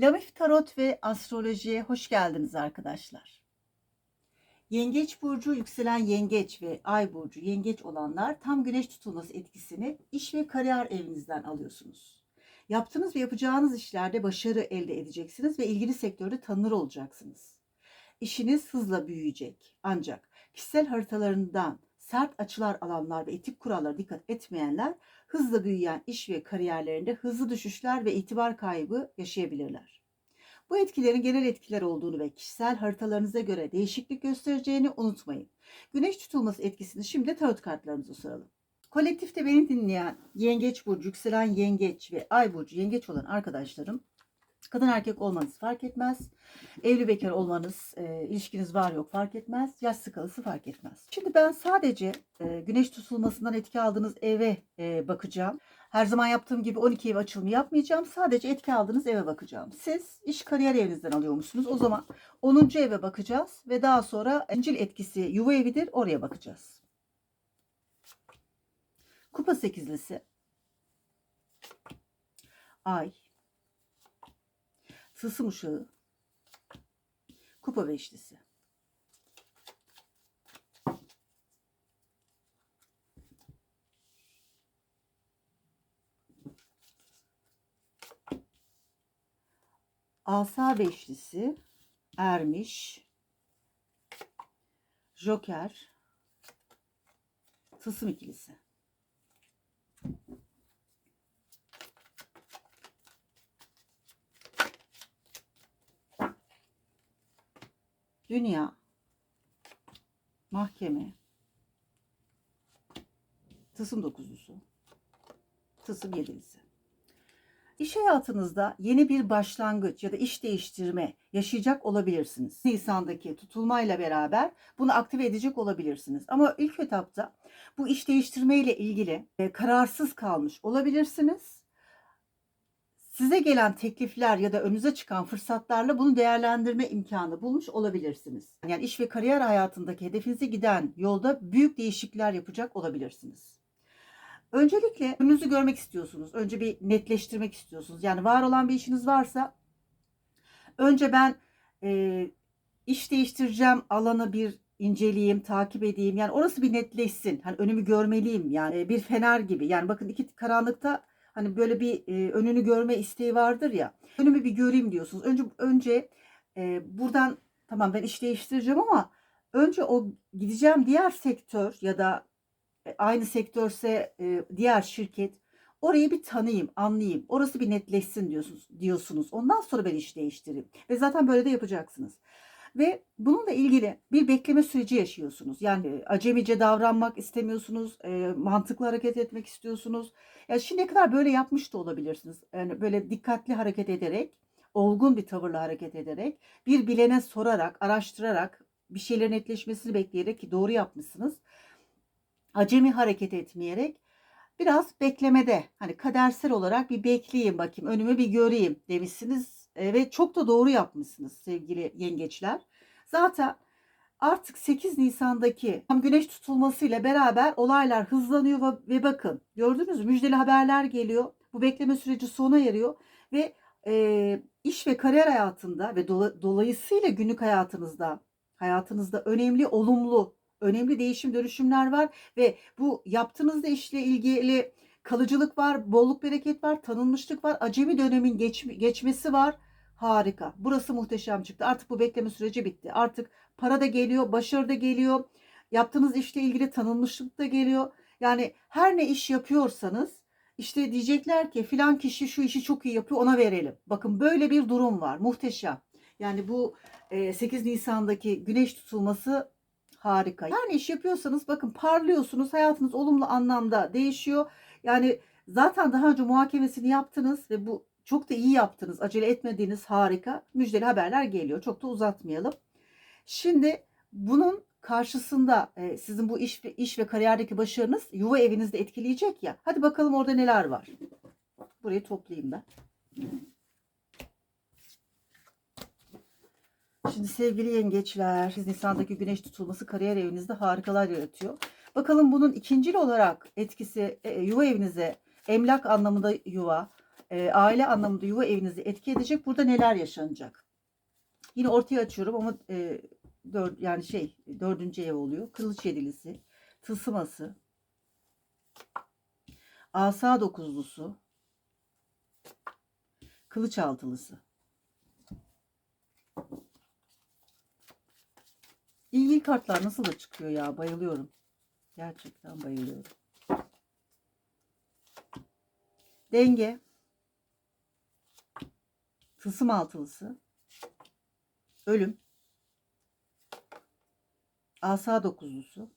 Lamif Tarot ve Astroloji'ye hoş geldiniz arkadaşlar. Yengeç burcu, yükselen yengeç ve ay burcu yengeç olanlar tam güneş tutulması etkisini iş ve kariyer evinizden alıyorsunuz. Yaptığınız ve yapacağınız işlerde başarı elde edeceksiniz ve ilgili sektörde tanınır olacaksınız. İşiniz hızla büyüyecek. Ancak kişisel haritalarından sert açılar alanlar ve etik kurallara dikkat etmeyenler hızla büyüyen iş ve kariyerlerinde hızlı düşüşler ve itibar kaybı yaşayabilirler. Bu etkilerin genel etkiler olduğunu ve kişisel haritalarınıza göre değişiklik göstereceğini unutmayın. Güneş tutulması etkisini şimdi tarot kartlarımıza soralım. Kolektifte beni dinleyen yengeç burcu, yükselen yengeç ve ay burcu yengeç olan arkadaşlarım kadın erkek olmanız fark etmez. Evli bekar olmanız, e, ilişkiniz var yok fark etmez. Yaş skalısı fark etmez. Şimdi ben sadece e, güneş tutulmasından etki aldığınız eve e, bakacağım. Her zaman yaptığım gibi 12 ev açılımı yapmayacağım. Sadece etki aldığınız eve bakacağım. Siz iş kariyer evinizden alıyormuşsunuz. O zaman 10. eve bakacağız ve daha sonra encil etkisi yuva evidir. Oraya bakacağız. Kupa sekizlisi. Ay. Tılsım uşağı. Kupa beşlisi. Asa beşlisi, Ermiş, Joker, Tılsım ikilisi. Dünya, Mahkeme, Tılsım dokuzlusu, Tılsım yedilisi. İş hayatınızda yeni bir başlangıç ya da iş değiştirme yaşayacak olabilirsiniz. Nisan'daki tutulmayla beraber bunu aktive edecek olabilirsiniz. Ama ilk etapta bu iş değiştirme ile ilgili e, kararsız kalmış olabilirsiniz. Size gelen teklifler ya da önünüze çıkan fırsatlarla bunu değerlendirme imkanı bulmuş olabilirsiniz. Yani iş ve kariyer hayatındaki hedefinize giden yolda büyük değişiklikler yapacak olabilirsiniz. Öncelikle önünüzü görmek istiyorsunuz. Önce bir netleştirmek istiyorsunuz. Yani var olan bir işiniz varsa önce ben e, iş değiştireceğim alanı bir inceleyeyim, takip edeyim. Yani orası bir netleşsin. Hani önümü görmeliyim. Yani e, bir fener gibi. Yani bakın iki karanlıkta hani böyle bir e, önünü görme isteği vardır ya. Önümü bir göreyim diyorsunuz. Önce önce e, buradan tamam ben iş değiştireceğim ama önce o gideceğim diğer sektör ya da e, aynı sektörse e, diğer şirket orayı bir tanıyayım, anlayayım. Orası bir netleşsin diyorsunuz. diyorsunuz. Ondan sonra ben iş değiştireyim. Ve zaten böyle de yapacaksınız. Ve bununla ilgili bir bekleme süreci yaşıyorsunuz. Yani e, acemice davranmak istemiyorsunuz, e, mantıklı hareket etmek istiyorsunuz. Ya yani şimdiye kadar böyle yapmış da olabilirsiniz. Yani böyle dikkatli hareket ederek, olgun bir tavırla hareket ederek, bir bilene sorarak, araştırarak, bir şeylerin netleşmesini bekleyerek ki doğru yapmışsınız acemi hareket etmeyerek biraz beklemede hani kadersel olarak bir bekleyeyim bakayım önümü bir göreyim demişsiniz e, ve çok da doğru yapmışsınız sevgili yengeçler. Zaten artık 8 Nisan'daki tam güneş tutulmasıyla beraber olaylar hızlanıyor ve bakın gördünüz mü müjdeli haberler geliyor. Bu bekleme süreci sona eriyor ve e, iş ve kariyer hayatında ve dola, dolayısıyla günlük hayatınızda hayatınızda önemli olumlu önemli değişim dönüşümler var ve bu yaptığınızda işle ilgili kalıcılık var, bolluk bereket var, tanınmışlık var, acemi dönemin geç, geçmesi var. Harika. Burası muhteşem çıktı. Artık bu bekleme süreci bitti. Artık para da geliyor, başarı da geliyor. Yaptığınız işle ilgili tanınmışlık da geliyor. Yani her ne iş yapıyorsanız işte diyecekler ki filan kişi şu işi çok iyi yapıyor ona verelim. Bakın böyle bir durum var. Muhteşem. Yani bu 8 Nisan'daki güneş tutulması harika. Her ne iş yapıyorsanız bakın parlıyorsunuz. Hayatınız olumlu anlamda değişiyor. Yani zaten daha önce muhakemesini yaptınız ve bu çok da iyi yaptınız. Acele etmediğiniz harika. Müjdeli haberler geliyor. Çok da uzatmayalım. Şimdi bunun karşısında e, sizin bu iş iş ve kariyerdeki başarınız yuva evinizde etkileyecek ya. Hadi bakalım orada neler var. Burayı toplayayım ben. Şimdi sevgili yengeçler, 8 Nisan'daki güneş tutulması kariyer evinizde harikalar yaratıyor. Bakalım bunun ikincil olarak etkisi e, yuva evinize, emlak anlamında yuva, e, aile anlamında yuva evinizi etki edecek. Burada neler yaşanacak? Yine ortaya açıyorum ama e, dör, yani şey dördüncü ev oluyor. Kılıç yedilisi, tılsıması, asa dokuzlusu, kılıç altılısı. İlgili kartlar nasıl da çıkıyor ya bayılıyorum. Gerçekten bayılıyorum. Denge. Tılsım altılısı. Ölüm. Asa dokuzlusu.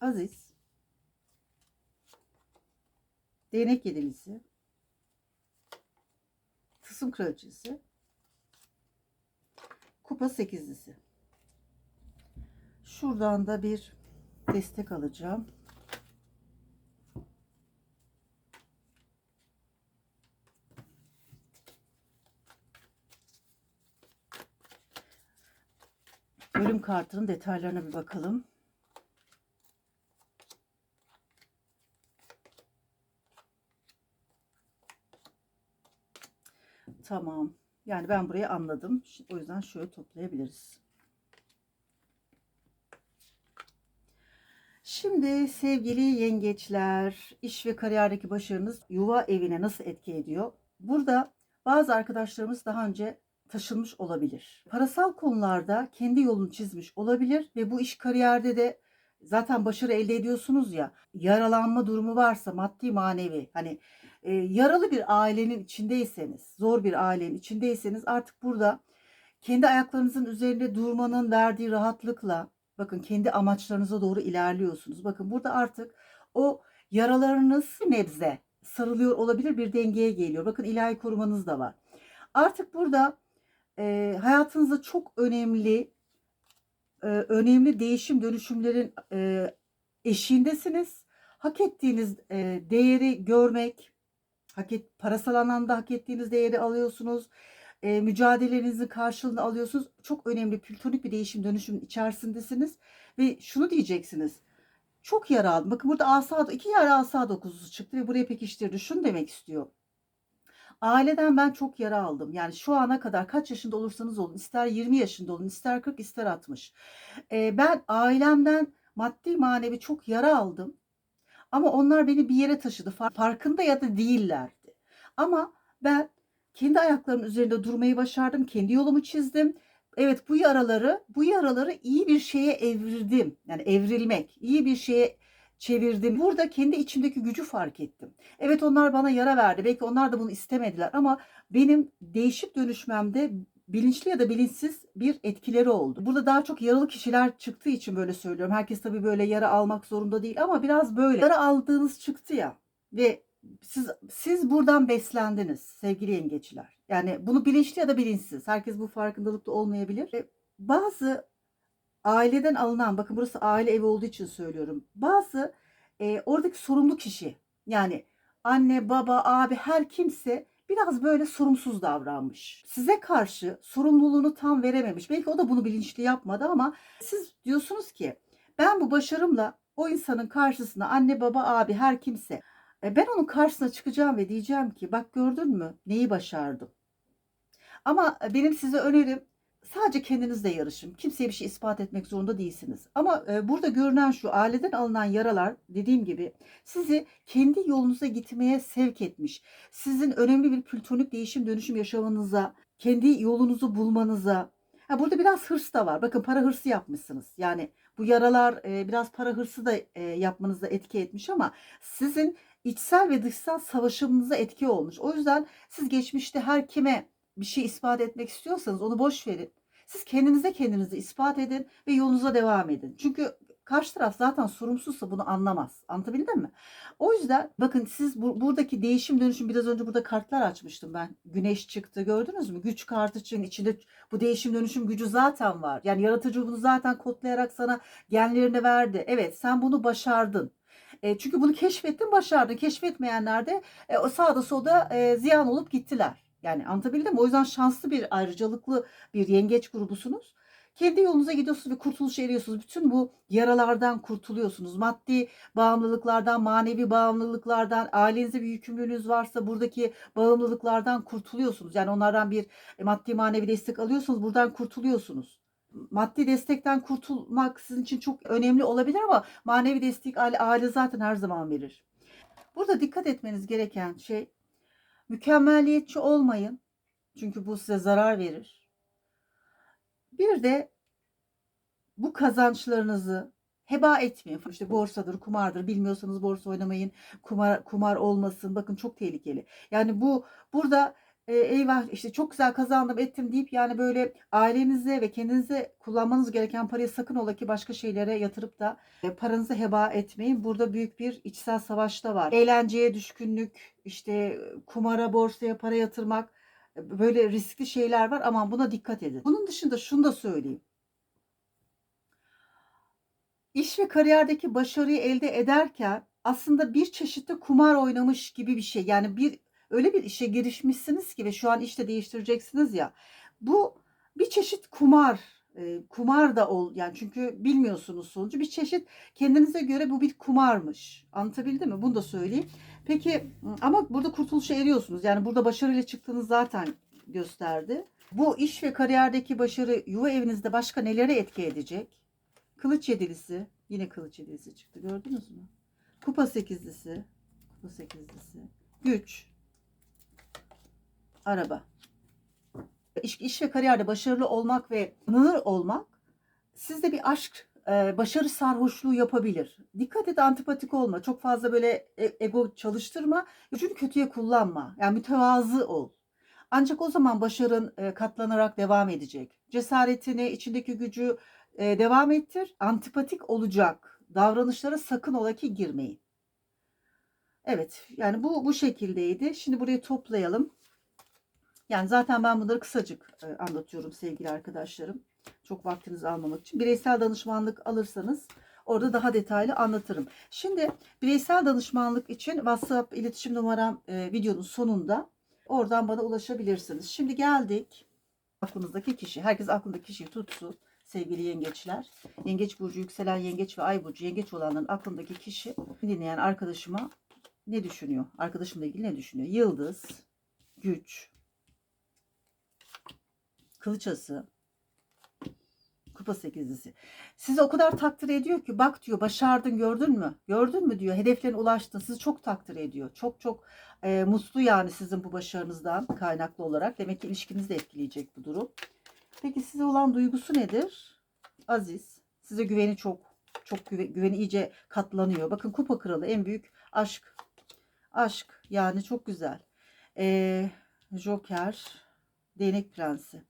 Aziz. Değnek yedilisi. Tısım kraliçesi. Kupa sekizlisi. Şuradan da bir destek alacağım. Ölüm kartının detaylarına bir bakalım. Tamam. Yani ben burayı anladım. O yüzden şöyle toplayabiliriz. Şimdi sevgili yengeçler, iş ve kariyerdeki başarınız yuva evine nasıl etki ediyor? Burada bazı arkadaşlarımız daha önce taşınmış olabilir. Parasal konularda kendi yolunu çizmiş olabilir ve bu iş kariyerde de zaten başarı elde ediyorsunuz ya. Yaralanma durumu varsa maddi manevi hani e, yaralı bir ailenin içindeyseniz, zor bir ailenin içindeyseniz artık burada kendi ayaklarınızın üzerinde durmanın verdiği rahatlıkla bakın kendi amaçlarınıza doğru ilerliyorsunuz. Bakın burada artık o yaralarınız nebze sarılıyor olabilir bir dengeye geliyor. Bakın ilahi korumanız da var. Artık burada e, hayatınızda çok önemli e, önemli değişim dönüşümlerin e, eşiğindesiniz. Hak ettiğiniz e, değeri görmek, hak et, parasal anlamda hak ettiğiniz değeri alıyorsunuz. E, mücadelenizin karşılığını alıyorsunuz. Çok önemli platonik bir değişim dönüşümün içerisindesiniz. Ve şunu diyeceksiniz. Çok yara aldım. Bakın burada asa, iki yara asa dokuzusu çıktı ve buraya pekiştirdi. Şunu demek istiyor. Aileden ben çok yara aldım. Yani şu ana kadar kaç yaşında olursanız olun, ister 20 yaşında olun, ister 40, ister 60. E, ben ailemden maddi manevi çok yara aldım. Ama onlar beni bir yere taşıdı. Far- Farkında ya da değillerdi. Ama ben kendi ayaklarımın üzerinde durmayı başardım. Kendi yolumu çizdim. Evet bu yaraları, bu yaraları iyi bir şeye evirdim. Yani evrilmek, iyi bir şeye çevirdim. Burada kendi içimdeki gücü fark ettim. Evet onlar bana yara verdi. Belki onlar da bunu istemediler ama benim değişip dönüşmemde bilinçli ya da bilinçsiz bir etkileri oldu. Burada daha çok yaralı kişiler çıktığı için böyle söylüyorum. Herkes tabii böyle yara almak zorunda değil ama biraz böyle. Yara aldığınız çıktı ya ve siz siz buradan beslendiniz sevgili yengeçler. Yani bunu bilinçli ya da bilinçsiz. Herkes bu farkındalıkta olmayabilir. E, Bazı aileden alınan, bakın burası aile evi olduğu için söylüyorum. Bazı e, oradaki sorumlu kişi yani anne, baba, abi her kimse biraz böyle sorumsuz davranmış. Size karşı sorumluluğunu tam verememiş. Belki o da bunu bilinçli yapmadı ama siz diyorsunuz ki ben bu başarımla o insanın karşısına anne, baba, abi her kimse e, ben onun karşısına çıkacağım ve diyeceğim ki bak gördün mü neyi başardım. Ama benim size önerim sadece kendinizle yarışın. Kimseye bir şey ispat etmek zorunda değilsiniz. Ama e, burada görünen şu aileden alınan yaralar dediğim gibi sizi kendi yolunuza gitmeye sevk etmiş. Sizin önemli bir plütonik değişim dönüşüm yaşamanıza, kendi yolunuzu bulmanıza. Ha, burada biraz hırs da var. Bakın para hırsı yapmışsınız. Yani bu yaralar e, biraz para hırsı da e, yapmanıza etki etmiş ama sizin içsel ve dışsal savaşımınıza etki olmuş. O yüzden siz geçmişte her kime bir şey ispat etmek istiyorsanız onu boş verin. Siz kendinize kendinizi ispat edin ve yolunuza devam edin. Çünkü karşı taraf zaten sorumsuzsa bunu anlamaz. Anlatabildim mi? O yüzden bakın siz bu, buradaki değişim dönüşüm biraz önce burada kartlar açmıştım ben. Güneş çıktı gördünüz mü? Güç kartı için içinde bu değişim dönüşüm gücü zaten var. Yani yaratıcı bunu zaten kodlayarak sana genlerini verdi. Evet sen bunu başardın. E, çünkü bunu keşfettin başardın. Keşfetmeyenler de e, sağda solda e, ziyan olup gittiler. Yani anlatabildim mi? O yüzden şanslı bir ayrıcalıklı bir yengeç grubusunuz. Kendi yolunuza gidiyorsunuz ve kurtuluşa eriyorsunuz. Bütün bu yaralardan kurtuluyorsunuz. Maddi bağımlılıklardan, manevi bağımlılıklardan, ailenize bir yükümlülüğünüz varsa buradaki bağımlılıklardan kurtuluyorsunuz. Yani onlardan bir maddi manevi destek alıyorsunuz. Buradan kurtuluyorsunuz. Maddi destekten kurtulmak sizin için çok önemli olabilir ama manevi destek aile zaten her zaman verir. Burada dikkat etmeniz gereken şey mükemmelliyetçi olmayın. Çünkü bu size zarar verir. Bir de bu kazançlarınızı heba etmeyin. İşte borsadır, kumardır. Bilmiyorsanız borsa oynamayın. Kumar kumar olmasın. Bakın çok tehlikeli. Yani bu burada e, eyvah işte çok güzel kazandım ettim deyip yani böyle ailenize ve kendinize kullanmanız gereken parayı sakın ola ki başka şeylere yatırıp da e, paranızı heba etmeyin. Burada büyük bir içsel savaşta var. Eğlenceye düşkünlük, işte kumara, borsaya para yatırmak e, böyle riskli şeyler var. Aman buna dikkat edin. Bunun dışında şunu da söyleyeyim. İş ve kariyerdeki başarıyı elde ederken aslında bir çeşitli kumar oynamış gibi bir şey. Yani bir öyle bir işe girişmişsiniz ki ve şu an işte değiştireceksiniz ya. Bu bir çeşit kumar. E, kumar da ol yani çünkü bilmiyorsunuz sonucu bir çeşit kendinize göre bu bir kumarmış. Anlatabildim mi? Bunu da söyleyeyim. Peki ama burada kurtuluşa eriyorsunuz. Yani burada başarıyla çıktığınız zaten gösterdi. Bu iş ve kariyerdeki başarı yuva evinizde başka nelere etki edecek? Kılıç yedilisi. Yine kılıç yedilisi çıktı. Gördünüz mü? Kupa sekizlisi. Kupa sekizlisi. Güç. Araba. İş, iş ve kariyerde başarılı olmak ve tanınır olmak sizde bir aşk, e, başarı sarhoşluğu yapabilir. Dikkat et antipatik olma. Çok fazla böyle e- ego çalıştırma. Gücünü kötüye kullanma. Yani mütevazı ol. Ancak o zaman başarın e, katlanarak devam edecek. Cesaretini, içindeki gücü devam ettir. Antipatik olacak davranışlara sakın ola ki girmeyin. Evet yani bu bu şekildeydi. Şimdi burayı toplayalım. Yani zaten ben bunları kısacık e, anlatıyorum sevgili arkadaşlarım. Çok vaktinizi almamak için. Bireysel danışmanlık alırsanız orada daha detaylı anlatırım. Şimdi bireysel danışmanlık için WhatsApp iletişim numaram e, videonun sonunda. Oradan bana ulaşabilirsiniz. Şimdi geldik aklınızdaki kişi. Herkes aklındaki kişiyi tutsun sevgili yengeçler. Yengeç burcu, yükselen yengeç ve ay burcu yengeç olanların aklındaki kişi dinleyen arkadaşıma ne düşünüyor? Arkadaşımla ilgili ne düşünüyor? Yıldız, güç, kılıçası, kupa sekizlisi. Sizi o kadar takdir ediyor ki bak diyor başardın gördün mü? Gördün mü diyor hedeflerine ulaştın. Sizi çok takdir ediyor. Çok çok e, mutlu yani sizin bu başarınızdan kaynaklı olarak. Demek ki ilişkinizi de etkileyecek bu durum. Peki size olan duygusu nedir? Aziz. Size güveni çok çok güve, güveni iyice katlanıyor. Bakın kupa kralı en büyük aşk. Aşk yani çok güzel. Ee, Joker, değnek prensi.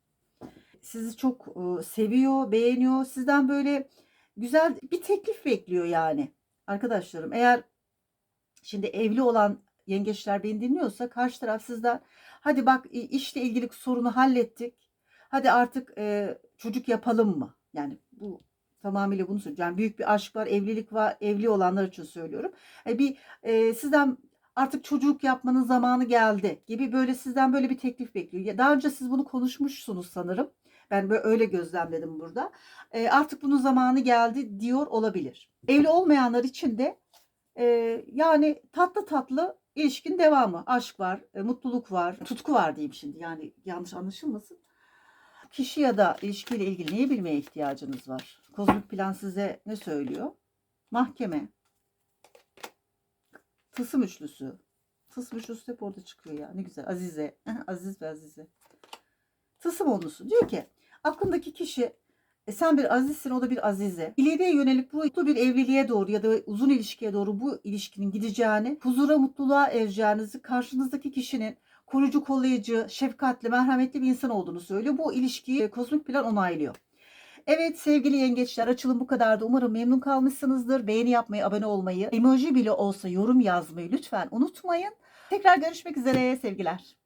Sizi çok seviyor, beğeniyor. Sizden böyle güzel bir teklif bekliyor yani. Arkadaşlarım eğer şimdi evli olan yengeçler beni dinliyorsa karşı taraf sizden hadi bak işle ilgili sorunu hallettik hadi artık e, çocuk yapalım mı? Yani bu tamamıyla bunu söylüyorum. Yani büyük bir aşk var, evlilik var, evli olanlar için söylüyorum. E, bir e, sizden artık çocuk yapmanın zamanı geldi gibi böyle sizden böyle bir teklif bekliyor. Daha önce siz bunu konuşmuşsunuz sanırım. Ben böyle öyle gözlemledim burada. E, artık bunun zamanı geldi diyor olabilir. Evli olmayanlar için de e, yani tatlı tatlı ilişkin devamı. Aşk var, e, mutluluk var, tutku var diyeyim şimdi. Yani yanlış anlaşılmasın kişi ya da ilişkiyle ilgili neyi bilmeye ihtiyacınız var? Kozmik plan size ne söylüyor? Mahkeme. Tısım üçlüsü. Tısım üçlüsü hep orada çıkıyor ya. Ne güzel. Azize. Aziz ve Azize. Tısım onusu. Diyor ki aklındaki kişi e sen bir azizsin o da bir azize. İleriye yönelik bu bir evliliğe doğru ya da uzun ilişkiye doğru bu ilişkinin gideceğini, huzura, mutluluğa ereceğinizi karşınızdaki kişinin koruyucu, kollayıcı, şefkatli, merhametli bir insan olduğunu söylüyor. Bu ilişkiyi e, kozmik plan onaylıyor. Evet sevgili yengeçler açılım bu kadardı. Umarım memnun kalmışsınızdır. Beğeni yapmayı, abone olmayı, emoji bile olsa yorum yazmayı lütfen unutmayın. Tekrar görüşmek üzere sevgiler.